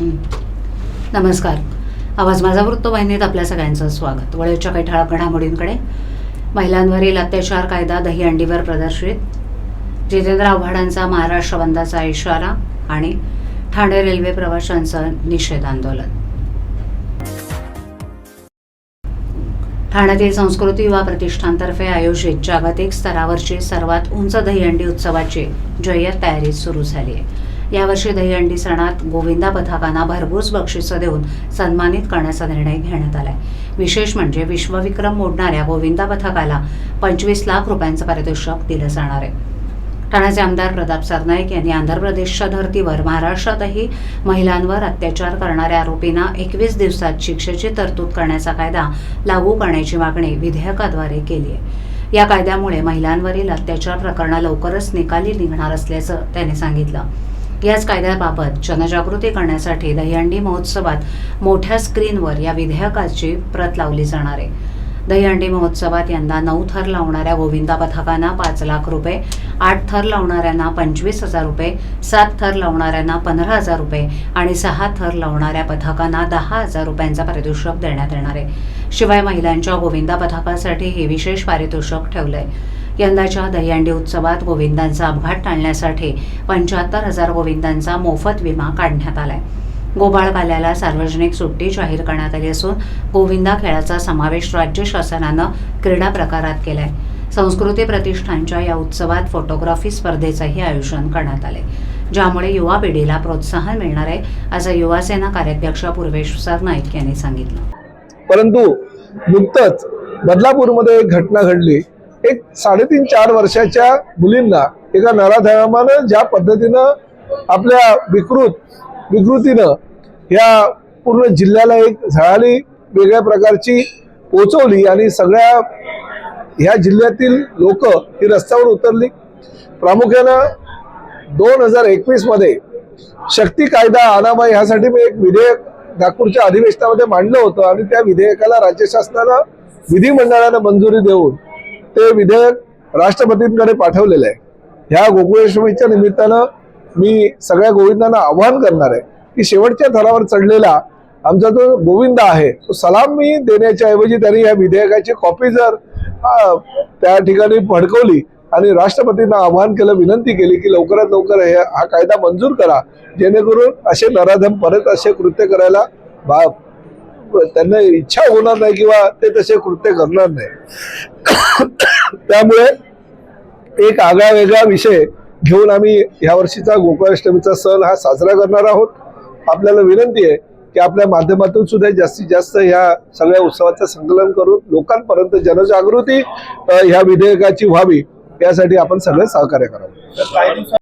नमस्कार. आवाज माझा वृत्तवाहिनीत आपल्या सगळ्यांचं स्वागत. वळेच्या काही ठळक घडामोडींकडे महिलांवरील अत्याचार कायदा दहीहंडीवर प्रदर्शित. जितेंद्र आव्हाडांचा महाराष्ट्र बंदाचा इशारा आणि ठाणे रेल्वे प्रवाशांचं निषेध आंदोलन. ठाण्यातील संस्कृती युवा प्रतिष्ठानतर्फे आयोजित जागतिक स्तरावरची सर्वात उंच दहीहंडी उत्सवाची जय्यत तयारी सुरू झाली आहे. यावर्षी दहीहंडी सणात गोविंदा पथकांना भरघोस बक्षिसं देऊन सन्मानित करण्याचा निर्णय घेण्यात आलाय. विशेष म्हणजे विश्वविक्रम मोडणाऱ्या गोविंदा पथकाला पंचवीस लाख रुपयांचं पारितोषिक दिलं जाणार आहे. ठाण्याचे आमदार प्रताप सरनाईक यांनी आंध्र प्रदेशच्या धर्तीवर महाराष्ट्रातही महिलांवर अत्याचार करणाऱ्या आरोपींना एकवीस दिवसात शिक्षेची तरतूद करण्याचा कायदा लागू करण्याची मागणी विधेयकाद्वारे केली आहे. या कायद्यामुळे महिलांवरील अत्याचार प्रकरणं लवकरच निकाली निघणार असल्याचं त्यांनी सांगितलं. याच कायद्याबाबत जनजागृती करण्यासाठी दहीहंडी महोत्सवात मोठ्या स्क्रीनवर या विधेयकाची प्रत लावली जाणार आहे. दहीहंडी महोत्सवात यंदा नऊ थर लावणाऱ्या गोविंदा पथकांना पाच लाख रुपये आठ थर लावणाऱ्यांना पंचवीस हजार रुपये सात थर लावणाऱ्यांना पंधरा हजार रुपये आणि सहा थर लावणाऱ्या पथकांना दहा हजार रुपयांचा पारितोषिक देण्यात येणार आहे. शिवाय महिलांच्या गोविंदा पथकासाठी हे विशेष पारितोषिक ठेवलंय. यंदाच्या दहीहंडी उत्सवात गोविंदांचा अपघात टाळण्यासाठी पंच्याहत्तर हजार गोविंदांचा मोफत विमा काढण्यात आलाय. गोबाळकाल्याला सार्वजनिक सुट्टी जाहीर करण्यात आली असून गोविंदा खेळाचा समावेश राज्य शासनानं क्रीडा प्रकारात केलाय. संस्कृती प्रतिष्ठानच्या या उत्सवात फोटोग्राफी स्पर्धेचंही आयोजन करण्यात आले ज्यामुळे युवा पिढीला प्रोत्साहन मिळणार आहे असं युवासेना कार्याध्यक्ष पूर्वेश सरनाईक यांनी सांगितलं. परंतु नुकतंच बदलापूरमध्ये एक घटना घडली. एक साडेतीन चार वर्षाच्या मुलींना एका नराधमानं ज्या पद्धतीनं आपल्या विकृत विकृतीनं या पूर्ण जिल्ह्याला एक झळाली वेगळ्या प्रकारची पोचवली आणि सगळ्या ह्या जिल्ह्यातील लोक ही रस्त्यावर उतरली. प्रामुख्यानं दोन हजार एकवीसमध्ये शक्ती कायदा आणावा ह्यासाठी मी एक विधेयक नागपूरच्या अधिवेशनामध्ये मांडलं होतं आणि त्या विधेयकाला राज्य शासनानं विधिमंडळानं मंजुरी देऊन ते विधेयक राष्ट्रपतींकडे पाठवलेलं आहे. ह्या गोकुळेश्वरीच्या निमित्तानं मी सगळ्या गोविंदांना आवाहन करणार आहे की शेवटच्या थरावर चढलेला आमचा जो गोविंद आहे तो सलाम मी देण्याच्या ऐवजी त्यांनी या विधेयकाची कॉपी जर त्या ठिकाणी फडकवली आणि राष्ट्रपतींना आवाहन केलं विनंती केली की लवकरात लवकर हे हा कायदा मंजूर करा जेणेकरून असे नराधम परत असे कृत्य करायला बा त्यांना इच्छा होणार नाही किंवा ते तसे कृत्य करणार नाही. त्यामुळे एक आगळा वेगळा विषय घेऊन आम्ही ह्या वर्षीचा गोकुळाष्टमीचा सण हा साजरा करणार आहोत. आपल्याला विनंती आहे की आपल्या माध्यमातून सुद्धा जास्तीत जास्त ह्या सगळ्या उत्सवाचं संकलन करून लोकांपर्यंत जनजागृती ह्या विधेयकाची व्हावी यासाठी आपण सगळं सहकार्य करावं.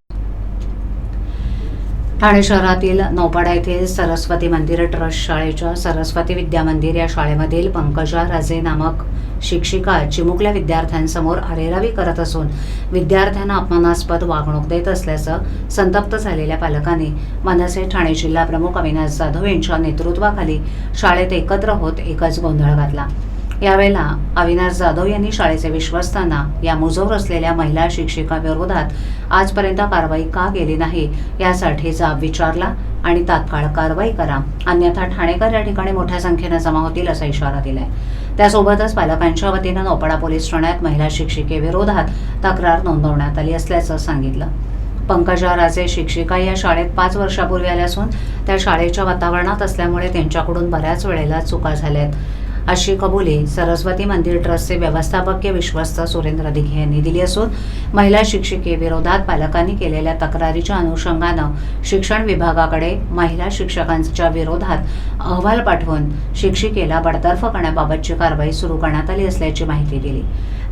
ठाणे शहरातील नौपाडा येथील सरस्वती मंदिर ट्रस्ट शाळेच्या सरस्वती विद्या मंदिर या शाळेमधील पंकजा राजे नामक शिक्षिका चिमुकल्या विद्यार्थ्यांसमोर अरेरावी करत असून विद्यार्थ्यांना अपमानास्पद वागणूक देत असल्याचं संतप्त झालेल्या पालकांनी मनसे ठाणे जिल्हा प्रमुख अविनाश जाधव यांच्या नेतृत्वाखाली शाळेत एकत्र होत एकच गोंधळ घातला. यावेळेला अविनाश जाधव यांनी शाळेचे विश्वस्तांना या मुजोर असलेल्या महिला शिक्षिकाविरोधात आजपर्यंत कारवाई का केली नाही यासाठी जाब विचारला आणि तात्काळ कारवाई करा. अन्यथा ठाणेकर या ठिकाणी मोठ्या संख्येनं जमा होतील असा इशारा दिलाय. त्यासोबतच पालकांच्या वतीनं नोपाडा पोलीस ठाण्यात महिला शिक्षिकेविरोधात तक्रार नोंदवण्यात आली असल्याचं सांगितलं. पंकजा राजे शिक्षिका या शाळेत पाच वर्षापूर्वी आल्या असून त्या शाळेच्या वातावरणात असल्यामुळे त्यांच्याकडून बऱ्याच वेळेला चुका झाल्यात. अशी कबुली सरस्वती मंदिर ट्रस्टचे व्यवस्थापकीय विश्वस्त सुरेंद्र दिघे यांनी दिली असून महिला शिक्षिकेविरोधात पालकांनी केलेल्या तक्रारीच्या अनुषंगानं शिक्षण विभागाकडे महिला शिक्षकांच्या विरोधात अहवाल पाठवून शिक्षिकेला बडतर्फ करण्याबाबतची कारवाई सुरू करण्यात आली असल्याची माहिती दिली.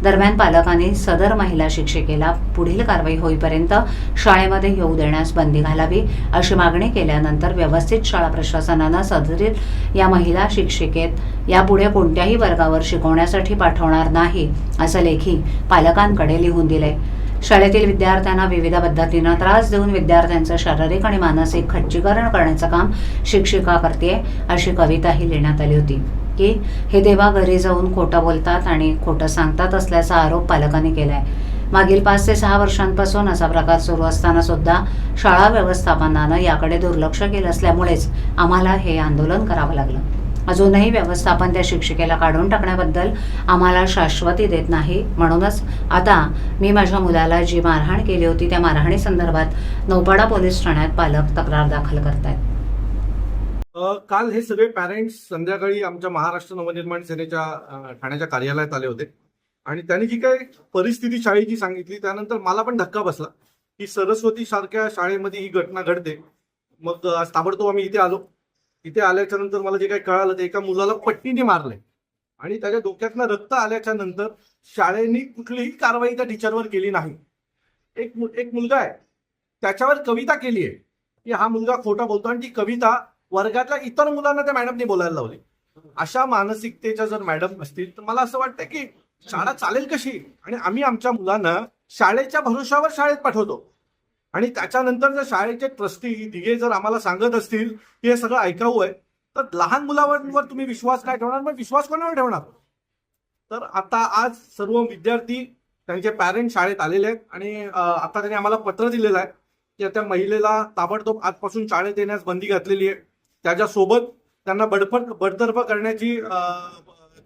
दरम्यान पालकांनी सदर महिला शिक्षिकेला पुढील कारवाई होईपर्यंत शाळेमध्ये येऊ देण्यास बंदी घालावी अशी मागणी केल्यानंतर व्यवस्थित शाळा प्रशासनानं सदरील या महिला शिक्षिकेत यापुढे कोणत्याही वर्गावर शिकवण्यासाठी पाठवणार नाही असं लेखी पालकांकडे लिहून दिले शाळेतील विद्यार्थ्यांना विविध पद्धतीनं त्रास देऊन विद्यार्थ्यांचं शारीरिक आणि मानसिक खच्चीकरण करण्याचं काम शिक्षिका करते अशी कविताही लिहिण्यात आली होती. की हे देवा घरी जाऊन खोटं बोलतात आणि खोटं सांगतात असल्याचा आरोप पालकांनी केलाय. मागील पाच ते सहा वर्षांपासून असा प्रकार सुरू असताना सुद्धा शाळा व्यवस्थापनानं याकडे दुर्लक्ष केलं असल्यामुळेच आम्हाला हे आंदोलन करावं लागलं. अजूनही व्यवस्थापन त्या शिक्षिकेला काढून टाकण्याबद्दल आम्हाला शाश्वती देत नाही. म्हणूनच आता मी माझ्या मुलाला जी मारहाण केली होती त्या मारहाणी संदर्भात नौपाडा पोलीस ठाण्यात पालक तक्रार दाखल करतायत. आहेत काल हे सगळे पॅरेंट्स संध्याकाळी आमच्या महाराष्ट्र नवनिर्माण सेनेच्या ठाण्याच्या कार्यालयात आले होते. आणि त्यांनी जी काही परिस्थिती शाळेची सांगितली त्यानंतर मला पण धक्का बसला की सरस्वती सारख्या शाळेमध्ये ही घटना घडते. मग आज ताबडतोब आम्ही इथे आलो. इथे आल्याच्यानंतर मला जे काही कळालं ते एका मुलाला पट्टीने मारलंय. आणि त्याच्या डोक्यातनं रक्त आल्याच्यानंतर शाळेने कुठलीही कारवाई त्या टीचरवर केली नाही. एक एक मुलगा आहे. त्याच्यावर कविता केली आहे की हा मुलगा खोटा बोलतो आणि ती कविता वर्गातल्या इतर मुलांना त्या मॅडमनी बोलायला लावली. अशा मानसिकतेच्या जर मॅडम असतील तर मला असं वाटतं की शाळा चालेल कशी? आणि आम्ही आमच्या मुलांना शाळेच्या भरोशावर शाळेत पाठवतो. आणि त्याच्यानंतर जर शाळेचे ट्रस्टी दिघे जर आम्हाला सांगत असतील की हे सगळं ऐकावं आहे तर लहान मुलांवर तुम्ही विश्वास काय ठेवणार मग विश्वास कोणावर ठेवणार? तर आता आज सर्व विद्यार्थी त्यांचे पॅरेंट शाळेत आलेले आहेत आणि आता त्यांनी आम्हाला पत्र दिलेलं आहे की त्या महिलेला ताबडतोब आजपासून शाळेत येण्यास बंदी घातलेली आहे. त्याच्यासोबत त्यांना बडफड बडतर्फ करण्याची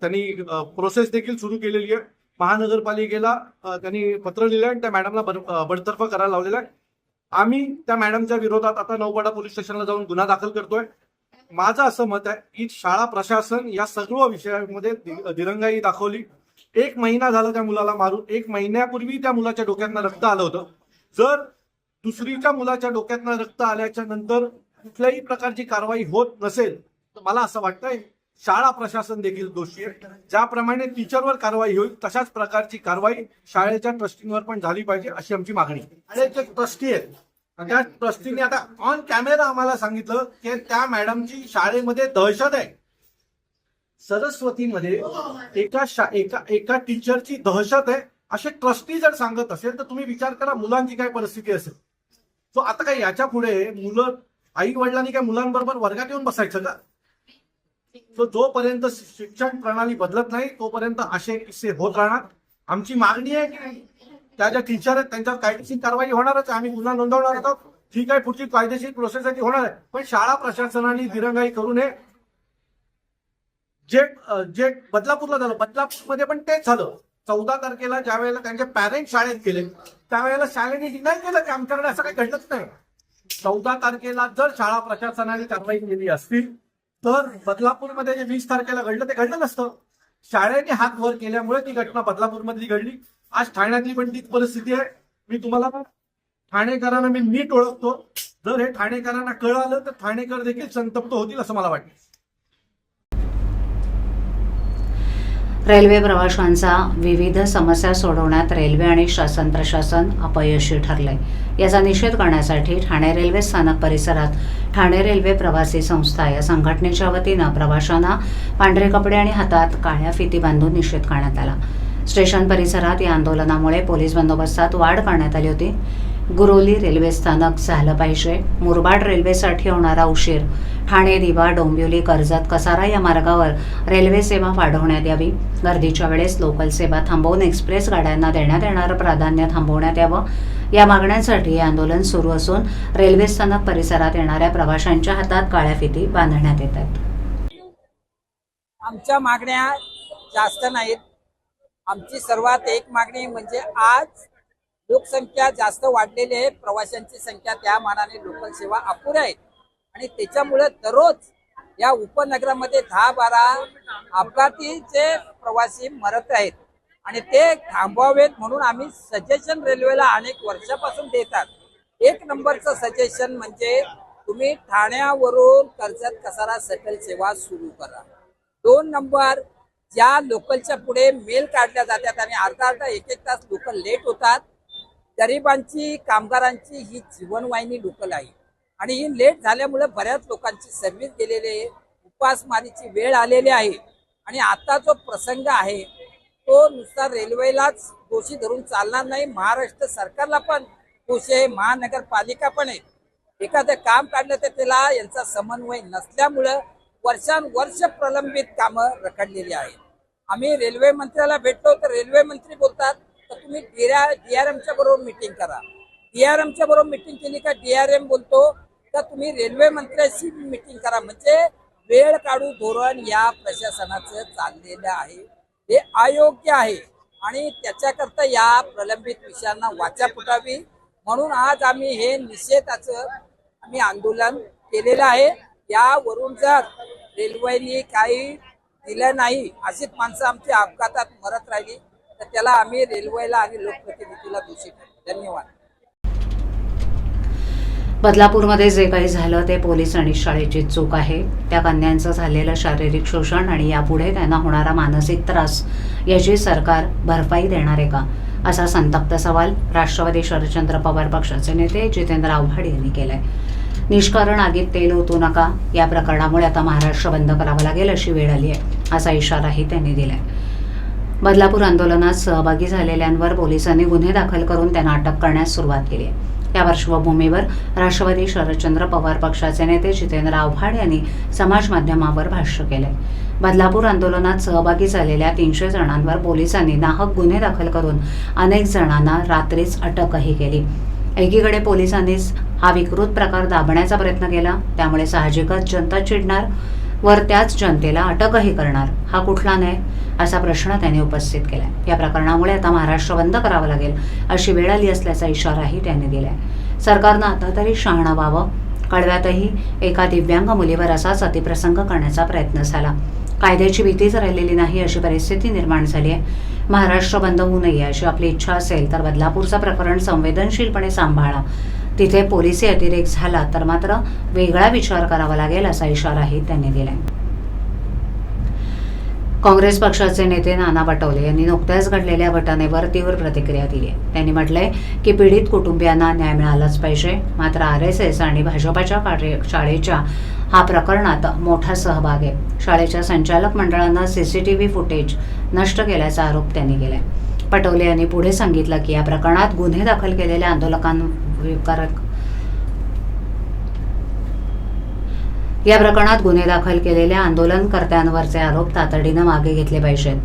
त्यांनी प्रोसेस देखील सुरू केलेली आहे. महानगरपालिकेला त्यांनी पत्र लिहिलं आणि त्या मॅडमला बड- बडतर्फ करायला लावलेलं आहे. आम्ही त्या मॅडमच्या विरोधात आता नौपाडा पोलीस स्टेशनला जाऊन गुन्हा दाखल करतोय. माझं असं मत आहे की शाळा प्रशासन या सर्व विषयामध्ये दि- दिरंगाई दाखवली. एक महिना झाला त्या मुलाला मारून. एक महिन्यापूर्वी त्या मुलाच्या डोक्यातनं रक्त आलं होतं. जर दुसरीच्या मुलाच्या डोक्यातनं रक्त आल्याच्यानंतर कुठल्याही प्रकारची कारवाई होत नसेल तर मला असं वाटतंय शाळा प्रशासन देखील दोषी आहे. ज्याप्रमाणे टीचरवर कारवाई होईल तशाच प्रकारची कारवाई शाळेच्या ट्रस्टींवर पण झाली पाहिजे अशी आमची मागणी आणि शाळेचे ट्रस्टी आहेत त्या ट्रस्टीने आता ऑन कॅमेरा आम्हाला सांगितलं की त्या मॅडमची शाळेमध्ये दहशत आहे. सरस्वतीमध्ये एका शा एका एका टीचरची दहशत आहे. असे ट्रस्टी जर सांगत असेल तर तुम्ही विचार करा मुलांची काय परिस्थिती असेल. सो आता काय याच्यापुढे मुलं आई वडिलांनी काय मुलांबरोबर वर्गात येऊन बसायचं का? सो जोपर्यंत शिक्षण प्रणाली बदलत नाही तोपर्यंत असे किस्से होत राहणार. आमची मागणी आहे की त्या ज्या टीचर आहेत त्यांच्यावर कायदेशीर कारवाई होणारच आम्ही गुन्हा नोंदवणार आहोत. ठीक आहे पुढची कायदेशीर प्रोसेस आहे ती होणार आहे. पण शाळा प्रशासनाने दिरंगाई करू नये. जे जे बदलापूरला झालं बदलापूरमध्ये पण तेच झालं. चौदा तारखेला ज्या वेळेला त्यांचे पॅरेंट शाळेत गेले त्यावेळेला शाळेने डिनाय केलं की आमच्याकडे असं काही घडलंच नाही. चौदा तारखेला जर शाळा प्रशासनाने कारवाई केली असती तर बदलापूरमध्ये जे वीस तारखेला घडलं ते घडलं नसतं. शाळेने हात वर केल्यामुळे ती घटना बदलापूरमधली घडली. आज ठाण्यातली पण तीच परिस्थिती आहे. मी तुम्हाला ठाणेकरांना मी नीट ओळखतो. जर हे ठाणेकरांना कळालं तर ठाणेकर देखील संतप्त होतील असं मला वाटतं. रेल्वे प्रवाशांचा विविध समस्या सोडवण्यात रेल्वे आणि शासन प्रशासन अपयशी ठरले याचा निषेध करण्यासाठी ठाणे रेल्वे स्थानक परिसरात ठाणे रेल्वे प्रवासी संस्था या संघटनेच्या वतीनं प्रवाशांना पांढरे कपडे आणि हातात काळ्या फिती बांधून निषेध करण्यात आला. स्टेशन परिसरात या आंदोलनामुळे पोलीस बंदोबस्तात वाढ करण्यात आली होती. गुरोली रेल्वे स्थानक झालं पाहिजे. मुरबाड रेल्वेसाठी होणारा उशीर. ठाणे दिवा डोंबिवली कर्जत कसारा या मार्गावर रेल्वे सेवा वाढवण्यात यावी. गर्दीच्या वेळेस लोकल सेवा थांबवून एक्सप्रेस गाड्यांना देण्यात येणारं प्राधान्य थांबवण्यात यावं. या मागण्यांसाठी हे आंदोलन सुरू असून रेल्वे स्थानक परिसरात येणाऱ्या प्रवाशांच्या हातात काळ्या फिती बांधण्यात येत आहेत. आमच्या मागण्या जास्त नाहीत. आमची सर्वात एक मागणी म्हणजे आज लोकसंख्या जास्त वाढलेली आहे प्रवाशांची संख्या त्या मानाने लोकल सेवा अपुऱ्या आहेत. आणि त्याच्यामुळे दररोज या उपनगरामध्ये दहा बारा अपघातीचे प्रवासी मरत आहेत. आणि ते थांबवावेत म्हणून आम्ही सजेशन रेल्वेला अनेक वर्षापासून देतात. एक नंबरचं सजेशन म्हणजे तुम्ही ठाण्यावरून कर्जत कसारा सटल सेवा सुरू करा. दोन नंबर ज्या लोकलच्या पुढे मेल काढल्या जातात आणि अर्धा अर्धा एक एक तास लोकल लेट होतात गरिबांची कामगारांची ही जीवनवाहिनी लोकल आहे आणि ही लेट झाल्यामुळे बऱ्याच लोकांची सर्व्हिस गेलेली आहे. उपासमारीची वेळ आलेली आहे. आणि आता जो प्रसंग आहे तो नुसता रेल्वेलाच दोषी धरून चालणार नाही. महाराष्ट्र सरकारला पण दोषी आहे. महानगरपालिका पण आहे. एखादं काम काढलं तर त्याला यांचा समन्वय नसल्यामुळं वर्षानुवर्ष प्रलंबित कामं रखडलेली आहेत. आम्ही रेल्वे मंत्र्याला भेटतो तर रेल्वे मंत्री बोलतात तर तुम्ही डीआरएमच्या बरोबर मिटिंग करा. डीआरएमच्या बरोबर मिटिंग केली का डीआरएम बोलतो तर तुम्ही रेल्वे मंत्र्याशी मिटिंग करा. म्हणजे वेळ काढू धोरण या प्रशासनाचं चाललेलं आहे. हे अयोग्य आहे. आणि त्याच्याकरता या प्रलंबित विषयांना वाचा फुटावी. म्हणून आज आम्ही हे निषेधाचं आम्ही आंदोलन केलेलं आहे. यावरून जर रेल्वेने काही दिलं नाही अशीच माणसं आमची अपघातात मरत राहिली. तर त्याला आम्ही रेल्वेला आणि लोकप्रतिनिधीला दोषी धन्यवाद. बदलापूरमध्ये जे काही झालं ते पोलीस आणि शाळेची चूक आहे. त्या कन्यांचं झालेलं शारीरिक शोषण आणि यापुढे त्यांना होणारा मानसिक त्रास याची सरकार भरपाई देणार आहे का? असा संतप्त सवाल राष्ट्रवादी शरदचंद्र पवार पक्षाचे नेते जितेंद्र आव्हाड यांनी केलाय. निष्कारण आगीत तेल होतो नका. या प्रकरणामुळे आता महाराष्ट्र बंद करावं लागेल अशी वेळ आली आहे असा इशाराही त्यांनी दिलाय. बदलापूर आंदोलनात सहभागी झालेल्यांवर पोलिसांनी गुन्हे दाखल करून त्यांना अटक करण्यास सुरुवात केली. आहे या पार्श्वभूमीवर राष्ट्रवादी शरदचंद्र पवार पक्षाचे नेते जितेंद्र आव्हाड यांनी समाज माध्यमावर भाष्य केले बदलापूर आंदोलनात सहभागी झालेल्या तीनशे जणांवर पोलिसांनी नाहक गुन्हे दाखल करून अनेक जणांना रात्रीच अटकही केली. एकीकडे पोलिसांनीच हा विकृत प्रकार दाबण्याचा प्रयत्न केला त्यामुळे साहजिकच जनता चिडणार. वर त्याच जनतेला अटकही करणार. हा कुठला न्याय? असा प्रश्न त्यांनी उपस्थित केलाय. या प्रकरणामुळे आता महाराष्ट्र बंद करावं लागेल अशी वेळ आली असल्याचा इशाराही त्यांनी दिलाय. सरकारनं आता तरी शहाणा व्हावं. कळव्यातही एका दिव्यांग मुलीवर असाच अतिप्रसंग करण्याचा प्रयत्न झाला. कायद्याची भीतीच राहिलेली नाही अशी परिस्थिती निर्माण झाली आहे महाराष्ट्र बंद होऊ नये अशी आपली इच्छा असेल तर बदलापूरचं प्रकरण संवेदनशीलपणे सांभाळा. तिथे पोलिसी अतिरेक झाला तर मात्र वेगळा विचार करावा लागेल असा इशाराही त्यांनी दिलाय. काँग्रेस पक्षाचे नेते नाना पटोले यांनी नुकत्याच घडलेल्या घटनेवर तीव्र प्रतिक्रिया दिली आहे. त्यांनी म्हटलंय की पीडित कुटुंबियांना न्याय मिळालाच पाहिजे. मात्र आर एस एस आणि भाजपाच्या कार्य शाळेच्या हा प्रकरणात मोठा सहभाग आहे. शाळेच्या संचालक मंडळानं व्ही फुटेज नष्ट केल्याचा आरोप त्यांनी केलाय. पटोले यांनी पुढे सांगितलं की या प्रकरणात गुन्हे दाखल केलेल्या आंदोलकांविकारक या प्रकरणात गुन्हे दाखल केलेल्या आंदोलनकर्त्यांवरचे आरोप तातडीनं मागे घेतले पाहिजेत.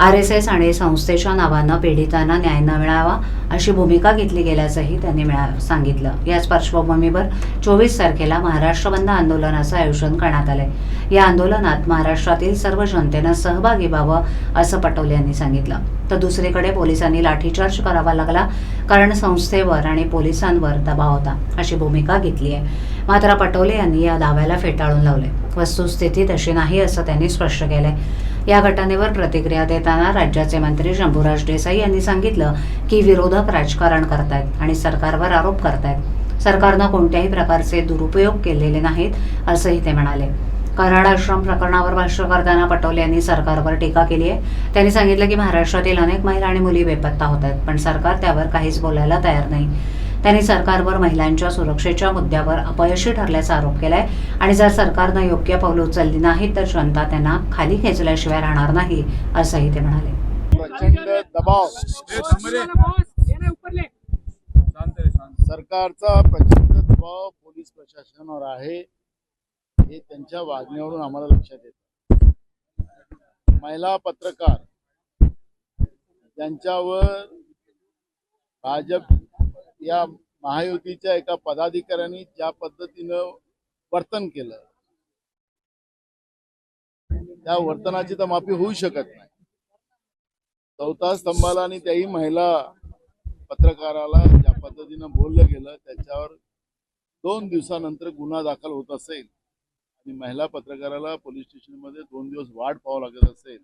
आर एस एस आणि संस्थेच्या नावानं पीडितांना न्याय न मिळावा अशी भूमिका घेतली गेल्याचंही त्यांनी मिळा सांगितलं. याच पार्श्वभूमीवर चोवीस तारखेला महाराष्ट्र बंद आंदोलनाचं आयोजन करण्यात आलंय. या आंदोलनात महाराष्ट्रातील सर्व जनतेनं सहभागी व्हावं असं पटोले यांनी सांगितलं. तर दुसरीकडे पोलिसांनी लाठीचार्ज करावा लागला कारण संस्थेवर आणि पोलिसांवर दबाव होता अशी भूमिका घेतली आहे मात्र पटोले यांनी या दाव्याला फेटाळून लावले. वस्तुस्थिती तशी नाही असं त्यांनी स्पष्ट केलंय. या घटनेवर प्रतिक्रिया देताना राज्याचे मंत्री शंभूराज देसाई यांनी सांगितलं की विरोधक राजकारण करतायत आणि सरकारवर आरोप करतायत. सरकारनं कोणत्याही प्रकारचे दुरुपयोग केलेले नाहीत असंही ते म्हणाले. कराड आश्रम प्रकरणावर भाष्य करताना पटोले यांनी सरकारवर टीका केली आहे त्यांनी सांगितलं की महाराष्ट्रातील अनेक महिला आणि मुली बेपत्ता होत आहेत पण सरकार त्यावर काहीच बोलायला तयार नाही. त्यांनी सरकारवर महिलांच्या सुरक्षेच्या मुद्द्यावर अपयशी ठरल्याचा आरोप केलाय. आणि जर सरकारनं योग्य पावलं उचलली नाहीत तर जनता त्यांना खाली खेचल्याशिवाय राहणार नाही असंही ते म्हणाले. प्रचंड दबाव. सरकारचा प्रचंड दबाव पोलीस प्रशासनावर आहे. हे त्यांच्या वागण्यावरून आम्हाला लक्षात येतं. महिला पत्रकार त्यांच्यावर भाजप या महायुतीच्या एका पदाधिकाऱ्यांनी ज्या पद्धतीनं वर्तन केलं त्या वर्तनाची तर माफी होऊ शकत नाही. चौथा स्तंभाला आणि त्याही महिला पत्रकाराला ज्या पद्धतीनं बोललं गेलं त्याच्यावर दोन दिवसानंतर गुन्हा दाखल होत असेल आणि महिला पत्रकाराला पोलीस स्टेशनमध्ये दोन दिवस वाट पाहावं लागत असेल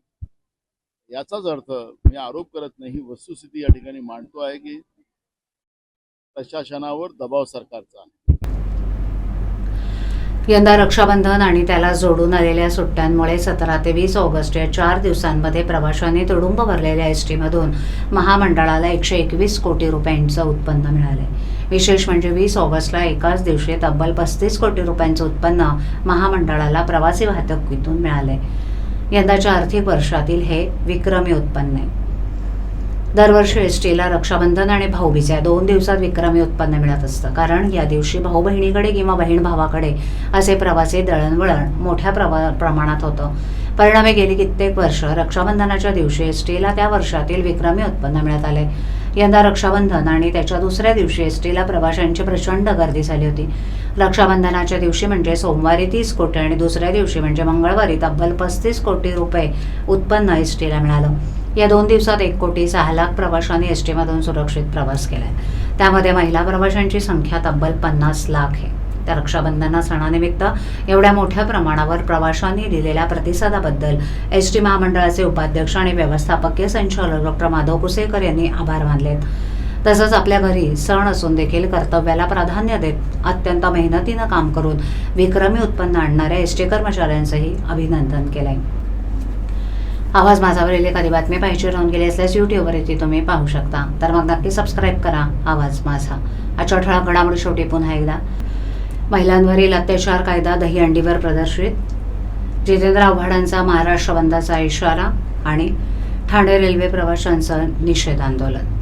याचाच अर्थ मी आरोप करत नाही. ही वस्तुस्थिती या ठिकाणी मांडतो आहे की प्रशासनावर दबाव सरकारचा यंदा रक्षाबंधन आणि त्याला जोडून आलेल्या सुट्ट्यांमुळे सतरा ते वीस ऑगस्ट या चार दिवसांमध्ये प्रवाशांनी तुडुंब भरलेल्या एस टीमधून महामंडळाला एकशे एकवीस कोटी रुपयांचं उत्पन्न मिळालंय विशेष म्हणजे वीस ऑगस्टला एकाच दिवशी तब्बल पस्तीस कोटी रुपयांचं उत्पन्न महामंडळाला प्रवासी वाहतुकीतून मिळाले. यंदाच्या आर्थिक वर्षातील हे विक्रमी उत्पन्न आहे. दरवर्षी एस टीला रक्षाबंधन आणि भाऊबीज या दोन दिवसात विक्रमी उत्पन्न मिळत असतं. कारण या दिवशी भाऊ बहिणीकडे किंवा बहीण भावाकडे असे प्रवासी दळणवळण मोठ्या प्रवा प्रमाणात होतं. परिणामी गेली कित्येक वर्ष रक्षाबंधनाच्या दिवशी एस टीला त्या वर्षातील विक्रमी उत्पन्न मिळत आले. यंदा रक्षाबंधन आणि त्याच्या दुसऱ्या दिवशी एस टीला प्रवाशांची प्रचंड गर्दी झाली होती. रक्षाबंधनाच्या दिवशी म्हणजे सोमवारी तीस कोटी आणि दुसऱ्या दिवशी म्हणजे मंगळवारी तब्बल पस्तीस कोटी रुपये उत्पन्न एस टीला मिळालं. या दोन दिवसात एक कोटी सहा लाख प्रवाशांनी एस टीमधून सुरक्षित प्रवास केला आहे त्यामध्ये महिला प्रवाशांची संख्या तब्बल पन्नास लाख आहे. त्या रक्षाबंधना सणानिमित्त एवढ्या मोठ्या प्रमाणावर प्रवाशांनी दिलेल्या प्रतिसादाबद्दल एस टी महामंडळाचे उपाध्यक्ष आणि व्यवस्थापकीय संचालक डॉक्टर माधव कुसेकर यांनी आभार मानलेत. तसंच आपल्या घरी सण असून देखील कर्तव्याला प्राधान्य देत अत्यंत मेहनतीनं काम करून विक्रमी उत्पन्न आणणाऱ्या एस टी कर्मचाऱ्यांचंही अभिनंदन केलं आहे आवाज माझावरील एखादी बातमी पाहिजे राहून गेली असल्यास यूट्यूबवर ती तुम्ही पाहू शकता. तर मग नक्की सबस्क्राईब करा. आवाज माझा. आजच्या ठळक घडामोडी शेवटी पुन्हा एकदा. महिलांवरील अत्याचार कायदा दहीहंडीवर प्रदर्शित. जितेंद्र आव्हाडांचा महाराष्ट्र बंदाचा इशारा आणि ठाणे रेल्वे प्रवाशांचं निषेध आंदोलन